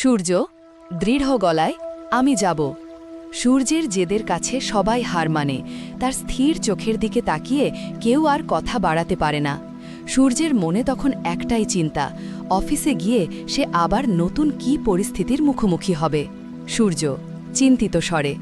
সূর্য, দৃঢ় গলায়, আমি যাব। সূর্যের জেদের কাছে সবাই হার মানে তার স্থির চোখের দিকে তাকিয়ে কেউ আর কথা বাড়াতে পারে না। সূর্যের মনে তখন একটাই চিন্তা, অফিসে গিয়ে সে আবার নতুন কি পরিস্থিতির মুখোমুখি হবে। সূর্য, চিন্তিত স্বরে,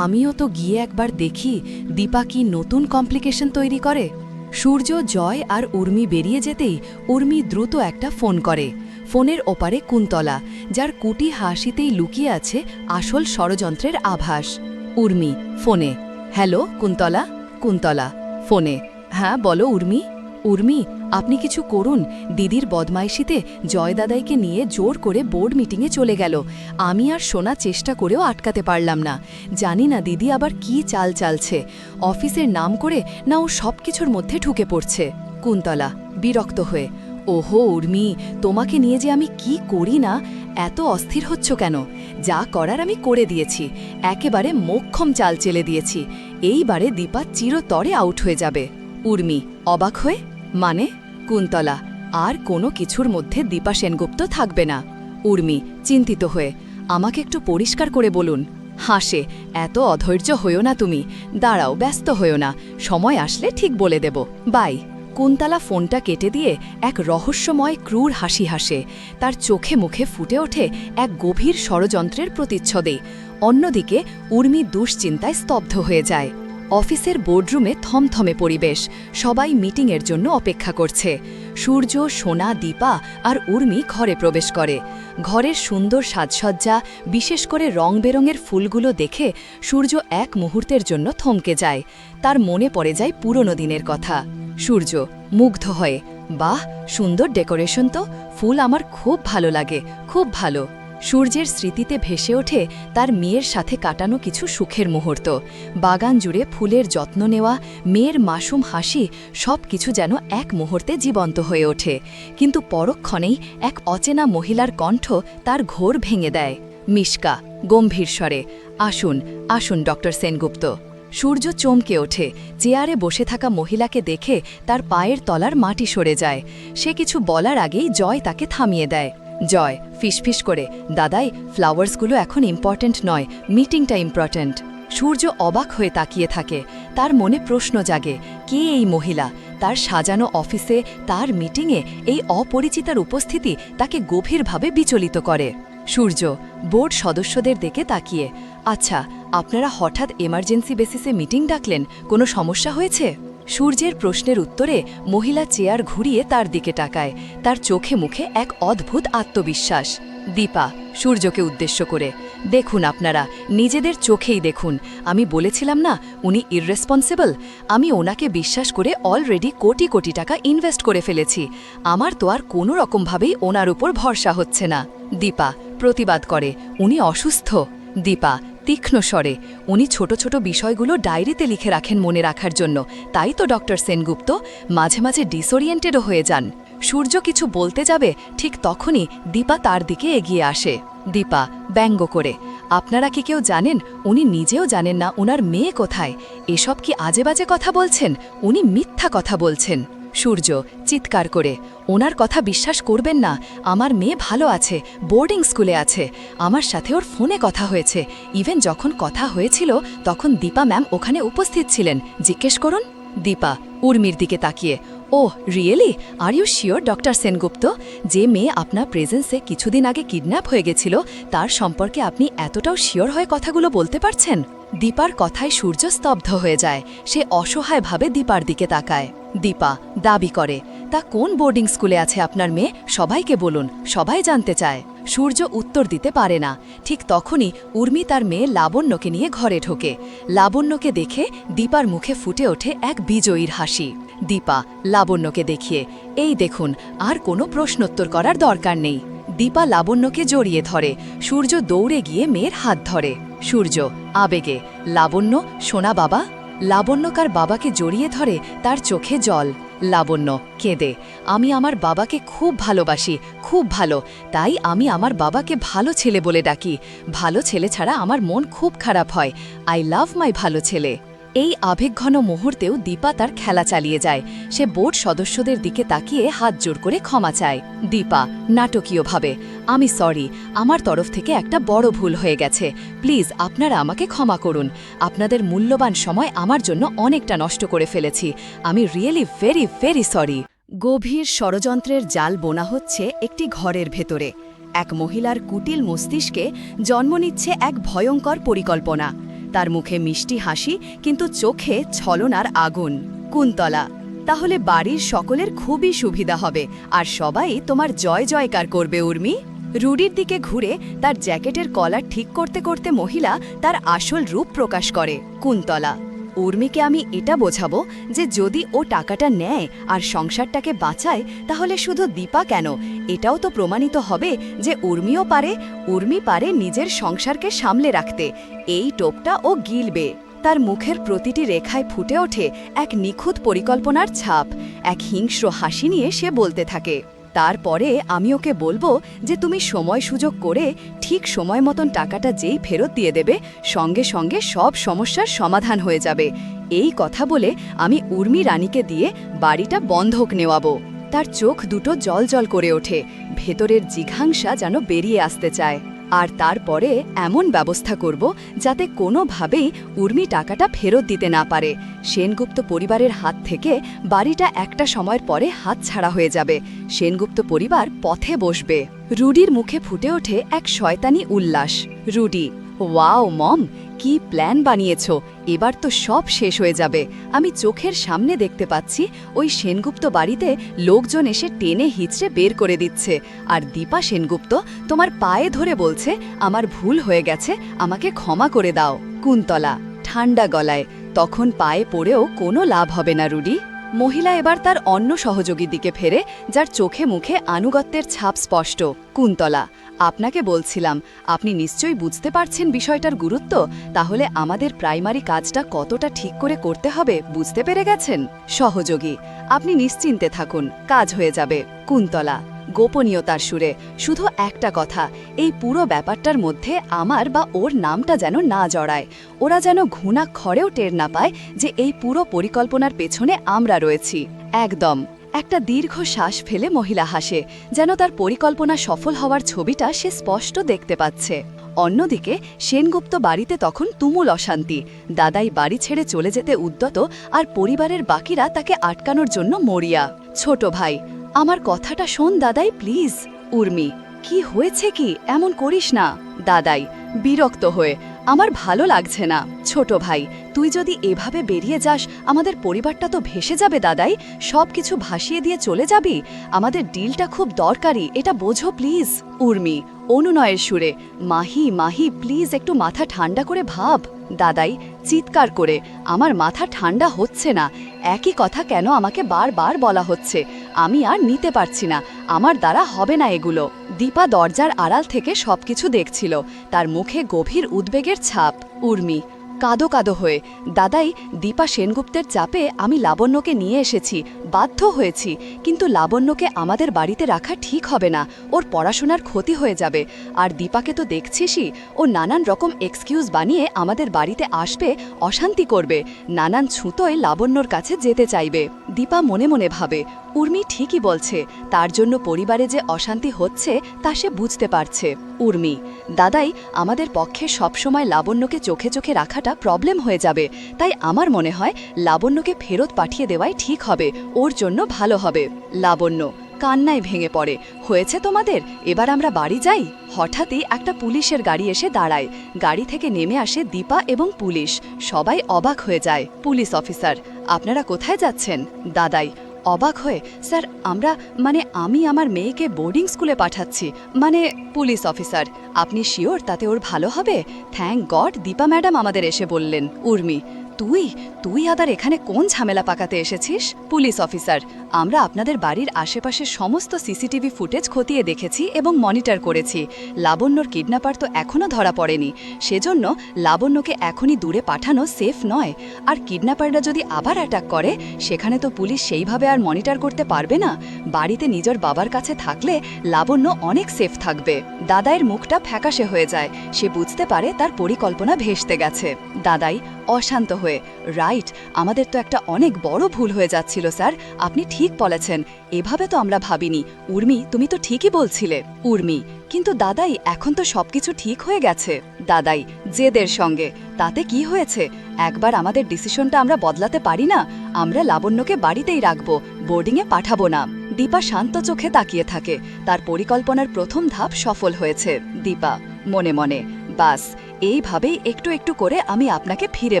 আমিও তো গিয়ে একবার দেখি দীপা কি নতুন কমপ্লিকেশন তৈরি করে? সূর্য জয় আর উর্মি বেরিয়ে যেতেই উর্মি দ্রুত একটা ফোন করে ফোনের ওপারে কুন্তলা, যার কুটি হাসিতেই লুকিয়ে আছে আসল ষড়যন্ত্রের আভাস। উর্মি, ফোনে। হ্যালো, কুন্তলা? কুন্তলা, ফোনে। হ্যাঁ বলো উর্মি। উর্মি, আপনি কিছু করুন। দিদির বদমাইশিতে জয়দাদাইকে নিয়ে জোর করে বোর্ড মিটিংয়ে চলে গেল। আমি আর শোনা চেষ্টা করেও আটকাতে পারলাম না। জানি না দিদি আবার কি চাল চালছে। অফিসের নাম করে না ও সব কিছুর মধ্যে ঢুকে পড়ছে। কুন্তলা, বিরক্ত হয়ে। ওহো, উর্মি, তোমাকে নিয়ে যে আমি কি করি না, এত অস্থির হচ্ছ কেন? যা করার আমি করে দিয়েছি, একেবারে মোক্ষম চাল চেলে দিয়েছি, এইবারে দীপা চিরতরে আউট হয়ে যাবে। উর্মি, অবাক হয়ে মানে কুন্তলা, আর কোনো কিছুর মধ্যে দীপা সেনগুপ্ত থাকবে না। উর্মি, চিন্তিত হয়ে, আমাকে একটু পরিষ্কার করে বলুন। হাসে, এত অধৈর্য হইও না তুমি, দাঁড়াও, ব্যস্ত হইও না, সময় আসলে ঠিক বলে দেব। বাই। কুন্তলা ফোনটা কেটে দিয়ে এক রহস্যময় ক্রূর হাসি হাসে। তার চোখে মুখে ফুটে ওঠে এক গভীর ষড়যন্ত্রের প্রতিচ্ছদে। অন্যদিকে উর্মি দুশ্চিন্তায় স্তব্ধ হয়ে যায়। অফিসের বোর্ডরুমে থমথমে পরিবেশ। সবাই মিটিংয়ের জন্য অপেক্ষা করছে। সূর্য, সোনা, দীপা আর উর্মি ঘরে প্রবেশ করে। ঘরের সুন্দর সাজসজ্জা, বিশেষ করে রং বেরঙের ফুলগুলো দেখে সূর্য এক মুহূর্তের জন্য থমকে যায়। তার মনে পড়ে যায় পুরনো দিনের কথা। সূর্য মুগ্ধ হয়, বাহ, সুন্দর ডেকোরেশন তো। ফুল আমার খুব ভালো লাগে, খুব ভালো। সূর্যের স্মৃতিতে ভেসে ওঠে তার মেয়ের সাথে কাটানো কিছু সুখের মুহূর্ত। বাগান জুড়ে ফুলের যত্ন নেওয়া, মেয়ের মাসুম হাসি সব কিছু যেন এক মুহূর্তে জীবন্ত হয়ে ওঠে। কিন্তু পরক্ষণেই এক অচেনা মহিলার কণ্ঠ তার ঘোর ভেঙে দেয়। মিশকা, গম্ভীর স্বরে, আসুন আসুন, ডক্টর সেনগুপ্ত। সূর্য চমকে ওঠে, চেয়ারে বসে থাকা মহিলাকে দেখে তার পায়ের তলার মাটি সরে যায়। সে কিছু বলার আগেই জয় তাকে থামিয়ে দেয়। জয়, ফিসফিস করে। দাদাই, ফ্লাওয়ার্সগুলো এখন ইম্পর্ট্যান্ট নয়, মিটিংটা ইম্পর্ট্যান্ট। সূর্য অবাক হয়ে তাকিয়ে থাকে। তার মনে প্রশ্ন জাগে, কে এই মহিলা? তার সাজানো অফিসে, তার মিটিংয়ে এই অপরিচিতার উপস্থিতি তাকে গভীরভাবে বিচলিত করে। সূর্য, বোর্ড সদস্যদের দিকে তাকিয়ে আচ্ছা আপনারা হঠাৎ এমার্জেন্সি বেসিসে মিটিং ডাকলেন, কোনো সমস্যা হয়েছে? সূর্যের প্রশ্নের উত্তরে মহিলা চেয়ার ঘুরিয়ে তার দিকে তাকায়। তার চোখে মুখে এক অদ্ভুত আত্মবিশ্বাস। দীপা, সূর্যকে উদ্দেশ্য করে, দেখুন আপনারা, নিজেদের চোখেই দেখুন। আমি বলেছিলাম না, উনি ইররেসপন্সিবল আমি ওনাকে বিশ্বাস করে অলরেডি কোটি কোটি টাকা ইনভেস্ট করে ফেলেছি। আমার তো আর কোনো রকমভাবেই ওনার উপর ভরসা হচ্ছে না। দীপা, প্রতিবাদ করে, উনি অসুস্থ। দীপা তীক্ষ্ণ স্বরে, উনি ছোট ছোট বিষয়গুলো ডায়েরিতে লিখে রাখেন মনে রাখার জন্য। তাই তো, ডক্টর সেনগুপ্ত, মাঝে মাঝে ডিসোরিয়েন্টেডও হয়ে যান। সূর্য কিছু বলতে যাবে, ঠিক তখনই দীপা তার দিকে এগিয়ে আসে। দীপা, ব্যঙ্গ করে, আপনারা কি কেউ জানেন, উনি নিজেও জানেন না ওনার মেয়ে কোথায়? এসব কি আজে বাজে কথা বলছেন? উনি মিথ্যা কথা বলছেন। সূর্য, চিৎকার করে, ওনার কথা বিশ্বাস করবেন না, আমার মেয়ে ভালো আছে, বোর্ডিং স্কুলে আছে, আমার সাথে ওর ফোনে কথা হয়েছে, ইভেন যখন কথা হয়েছিল, তখন দীপা ম্যাম ওখানে উপস্থিত ছিলেন, জিজ্ঞেস করুন, দীপা উর্মির দিকে তাকিয়ে, ওহ, really? Are you sure doctor Sengupta, যে মেয়ে আপনার প্রেজেন্সে কিছুদিন আগে কিডন্যাপ হয়ে গেছিল, তার সম্পর্কে আপনি এতটাও শিওর হয়ে কথাগুলো বলতে পারছেন? দীপার কথায় সূর্য স্তব্ধ হয়ে যায়। সে অসহায়ভাবে দীপার দিকে তাকায়। দীপা দাবি করে তা কোন বোর্ডিং স্কুলে আছে আপনার মেয়ে? সবাইকে বলুন, সবাই জানতে চায়। সূর্য উত্তর দিতে পারে না। ঠিক তখনই উর্মি তার মেয়ে লাবণ্যকে নিয়ে ঘরে ঢোকে। লাবণ্যকে দেখে দীপার মুখে ফুটে ওঠে এক বিজয়ীর হাসি। দীপা, লাবণ্যকে দেখিয়ে, এই দেখুন, আর কোনো প্রশ্নোত্তর করার দরকার নেই। দীপা লাবণ্যকে জড়িয়ে ধরে। সূর্য দৌড়ে গিয়ে মেয়ের হাত ধরে। সূর্য, আবেগে, লাবণ্য, সোনা বাবা? লাবণ্যকার বাবাকে জড়িয়ে ধরে তার চোখে জল। লাবণ্য, কেঁদে। আমি আমার বাবাকে খুব ভালোবাসি, খুব ভালো। তাই আমি আমার বাবাকে ভালো ছেলে বলে ডাকি। ভালো ছেলে ছাড়া আমার মন খুব খারাপ হয়। আই লাভ মাই ভালো ছেলে। এই আবেগঘন মুহূর্তেও দীপা তার খেলা চালিয়ে যায়। সে বোর্ড সদস্যদের দিকে তাকিয়ে হাত জোর করে ক্ষমা চায়। দীপা, নাটকীয়ভাবে, আমি সরি আমার তরফ থেকে একটা বড় ভুল হয়ে গেছে। প্লিজ, আপনারা আমাকে ক্ষমা করুন। আপনাদের মূল্যবান সময় আমার জন্য অনেকটা নষ্ট করে ফেলেছি। আমি রিয়েলি ভেরি ভেরি সরি গভীর ষড়যন্ত্রের জাল বোনা হচ্ছে একটি ঘরের ভেতরে। এক মহিলার কুটিল মস্তিষ্কে জন্ম নিচ্ছে এক ভয়ঙ্কর পরিকল্পনা। তার মুখে মিষ্টি হাসি কিন্তু চোখে ছলনার আগুন। কুন্তলা, তাহলে বাড়ির সকলের খুবই সুবিধা হবে, আর সবাই তোমার জয় জয়কার করবে উর্মি। রুডির দিকে ঘুরে তার জ্যাকেটের কলার ঠিক করতে করতে মহিলা তার আসল রূপ প্রকাশ করে, কুন্তলা। উর্মিকে আমি এটা বোঝাবো যে যদি ও টাকাটা নেয় আর সংসারটাকে বাঁচায়, তাহলে শুধু দীপা কেন? এটাও তো প্রমাণিত হবে যে উর্মিও পারে, উর্মি পারে নিজের সংসারকে সামলে রাখতে। এই টোপটা ও গিলবে। তার মুখের প্রতিটি রেখায় ফুটে ওঠে এক নিখুঁত পরিকল্পনার ছাপ, এক হিংস্র হাসি নিয়ে সে বলতে থাকে। তারপরে আমি ওকে বলব যে তুমি সময় সুযোগ করে ঠিক সময় মতন টাকাটা যেই ফেরত দিয়ে দেবে, সঙ্গে সঙ্গে সব সমস্যার সমাধান হয়ে যাবে। এই কথা বলে আমি উর্মি রানীকে দিয়ে বাড়িটা বন্ধক নেওয়াবো। তার চোখ দুটো জল জল করে ওঠে। ভেতরের জিঘাংসা যেন বেরিয়ে আসতে চায়। আর তারপরে এমন ব্যবস্থা করব যাতে কোনোভাবেই উর্মি টাকাটা ফেরত দিতে না পারে। সেনগুপ্ত পরিবারের হাত থেকে বাড়িটা একটা সময়ের পরে হাত ছাড়া হয়ে যাবে। সেনগুপ্ত পরিবার পথে বসবে। রুডির মুখে ফুটে ওঠে এক শয়তানি উল্লাস। রুডি ওয়াও, মম, কি প্ল্যান বানিয়েছ। এবার তো সব শেষ হয়ে যাবে। আমি চোখের সামনে দেখতে পাচ্ছি, ওই সেনগুপ্ত বাড়িতে লোকজন এসে টেনে হিচড়ে বের করে দিচ্ছে। আর দীপা সেনগুপ্ত তোমার পায়ে ধরে বলছে, আমার ভুল হয়ে গেছে, আমাকে ক্ষমা করে দাও। কুন্তলা, ঠান্ডা গলায়, তখন পায়ে পড়েও কোনো লাভ হবে না, রুডি। মহিলা এবার তার অন্য সহযোগীর দিকে ফেরে, যার চোখে মুখে আনুগত্যের ছাপ স্পষ্ট। কুন্তলা, আপনাকে বলছিলাম, আপনি নিশ্চয়ই বুঝতে পারছেন বিষয়টার গুরুত্ব, তাহলে আমাদের প্রাইমারি কাজটা কতটা ঠিক করে করতে হবে, বুঝতে পেরে গেছেন? সহযোগী, আপনি নিশ্চিন্তে থাকুন, কাজ হয়ে যাবে। কুন্তলা গোপনীয়তার সুরে। শুধু একটা কথা, এই পুরো ব্যাপারটার মধ্যে আমার বা ওর নামটা যেন না জড়ায়। ওরা যেন ঘুণাক্ষরেও টের না পায় যে এই পুরো পরিকল্পনার পেছনে আমরা রয়েছি। একদম। একটা দীর্ঘ শ্বাস ফেলে মহিলা হাসে, যেন তার পরিকল্পনা সফল হওয়ার ছবিটা সে স্পষ্ট দেখতে পাচ্ছে। অন্যদিকে, সেনগুপ্ত বাড়িতে তখন তুমুল অশান্তি। দাদাই বাড়ি ছেড়ে চলে যেতে উদ্যত আর পরিবারের বাকিরা তাকে আটকানোর জন্য মরিয়া। ছোট ভাই আমার কথাটা শোন দাদাই, প্লিজ। উর্মি, কি হয়েছে কি? এমন করিস না। দাদাই, বিরক্ত হয়ে, আমার ভালো লাগছে না। ছোট ভাই, তুই যদি এভাবে বেরিয়ে যাস, আমাদের পরিবারটা তো ভেসে যাবে দাদাই। সব কিছু ভাসিয়ে দিয়ে চলে যাবি? আমাদের ডিলটা খুব দরকারি, এটা বোঝো প্লিজ। উর্মি, অনুনয়ের সুরে, মাহি মাহি, প্লিজ একটু মাথা ঠান্ডা করে ভাব। দাদাই, চিৎকার করে, আমার মাথা ঠান্ডা হচ্ছে না। একই কথা কেন আমাকে বারবার বলা হচ্ছে? আমি আর নিতে পারছি না। আমার দ্বারা হবে না এগুলো। দীপা দরজার আড়াল থেকে সবকিছু দেখছিল। তার মুখে গভীর উদ্বেগের ছাপ। উর্মি কাদো কাদো হয়ে, দাদাই, দীপা সেনগুপ্তের চাপে আমি লাবণ্যকে নিয়ে এসেছি, বাধ্য হয়েছি, কিন্তু লাবণ্যকে আমাদের বাড়িতে রাখা ঠিক হবে না, ওর পড়াশোনার ক্ষতি হয়ে যাবে, আর দীপাকে তো দেখছিসই, ও নানান রকম এক্সকিউজ বানিয়ে আমাদের বাড়িতে আসবে, অশান্তি করবে, নানান ছুতোয় লাবণ্যর কাছে যেতে চাইবে। দীপা মনে মনে ভাবে, উর্মি ঠিকই বলছে, তার জন্য পরিবারে যে অশান্তি হচ্ছে, তা সে বুঝতে পারছে। উর্মি, দাদাই, আমাদের পক্ষে সবসময় লাবণ্যকে চোখে চোখে রাখাটা প্রবলেম হয়ে যাবে। তাই আমার মনে হয় লাবণ্যকে ফেরত পাঠিয়ে দেওয়াই ঠিক হবে। ওর জন্য ভালো হবে। লাবণ্য, কান্নায় ভেঙে পড়ে। হয়েছে তোমাদের? এবার আমরা বাড়ি যাই? হঠাৎই একটা পুলিশের গাড়ি এসে দাঁড়ায়। গাড়ি থেকে নেমে আসে দীপা এবং পুলিশ। সবাই অবাক হয়ে যায়। পুলিশ অফিসার, আপনারা কোথায় যাচ্ছেন? দাদাই অবাক হয়ে, স্যার, আমরা মানে আমি আমার মেয়েকে বোর্ডিং স্কুলে পাঠাচ্ছি মানে পুলিশ অফিসার। আপনি শিওর তাতে ওর ভালো হবে? থ্যাংক গড, দীপা ম্যাডাম আমাদের এসে বললেন, উর্মি। তুই তুই আদার এখানে কোন ঝামেলা পাকাতে এসেছিস? পুলিশ অফিসার, আমরা আপনাদের বাড়ির আশেপাশের সমস্ত সিসিটিভি ফুটেজ খতিয়ে দেখেছি এবং মনিটর করেছি। লাবণ্যর কিডন্যাপার তো এখনও ধরা পড়েনি। সেজন্য লাবণ্যকে এখনই দূরে পাঠানো সেফ নয়। আর কিডন্যাপাররা যদি আবার অ্যাটাক করে, সেখানে তো পুলিশ সেইভাবে আর মনিটর করতে পারবে না। বাড়িতে নিজের বাবার কাছে থাকলে লাবণ্য অনেক সেফ থাকবে। দাদাইয়ের মুখটা ফ্যাকাশে হয়ে যায়। সে বুঝতে পারে তার পরিকল্পনা ভেস্তে গেছে। দাদাই অশান্ত হয়ে, রাইট, আমাদের তো একটা অনেক বড় ভুল হয়ে যাচ্ছিল, স্যার। আপনি ঠিক বলেছেন। এভাবে তো আমরা ভাবিনি। উর্মি, তুমি তো ঠিকই বলছিলে। উর্মি, কিন্তু দাদাই, এখন তো সবকিছু ঠিক হয়ে গেছে। দাদাই, জেদের সঙ্গে। তাতে কি হয়েছে? একবার আমাদের ডিসিশনটা আমরা বদলাতে পারি না? আমরা লাবণ্যকে বাড়িতেই রাখব, বোর্ডিংয়ে পাঠাবো না। দীপা শান্ত চোখে তাকিয়ে থাকে। তার পরিকল্পনার প্রথম ধাপ সফল হয়েছে। দীপা, মনে মনে বাস, এইভাবেই একটু একটু করে আমি আপনাকে ফিরে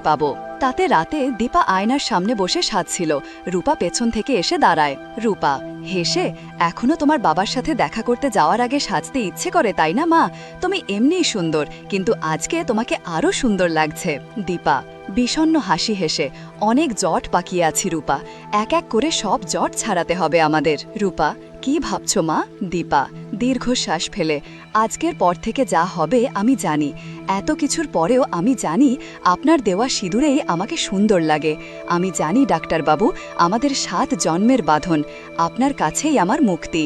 পাবো। তাতে রাতে দীপা আয়নার সামনে বসে সাজছিল। রূপা পেছন থেকে এসে দাঁড়ায়। রূপা, হেসে, এখনও তোমার বাবার সাথে দেখা করতে যাওয়ার আগে সাজতে ইচ্ছে করে, তাই না মা? তুমি এমনিই সুন্দর, কিন্তু আজকে তোমাকে আরও সুন্দর লাগছে। দীপা, বিষণ্ণ হাসি হেসে, অনেক জট পাকিয়ে আছি রূপা। এক এক করে সব জট ছাড়াতে হবে আমাদের। রূপা কি ভাবছ মা? দীপা, দীর্ঘশ্বাস ফেলে। আজকের পর থেকে যা হবে আমি জানি। এত কিছুর পরেও আমি জানি আপনার দেওয়া সিঁদুরেই আমাকে সুন্দর লাগে। আমি জানি ডাক্তারবাবু, আমাদের সাত জন্মের বাঁধন। আপনার কাছেই আমার মুক্তি।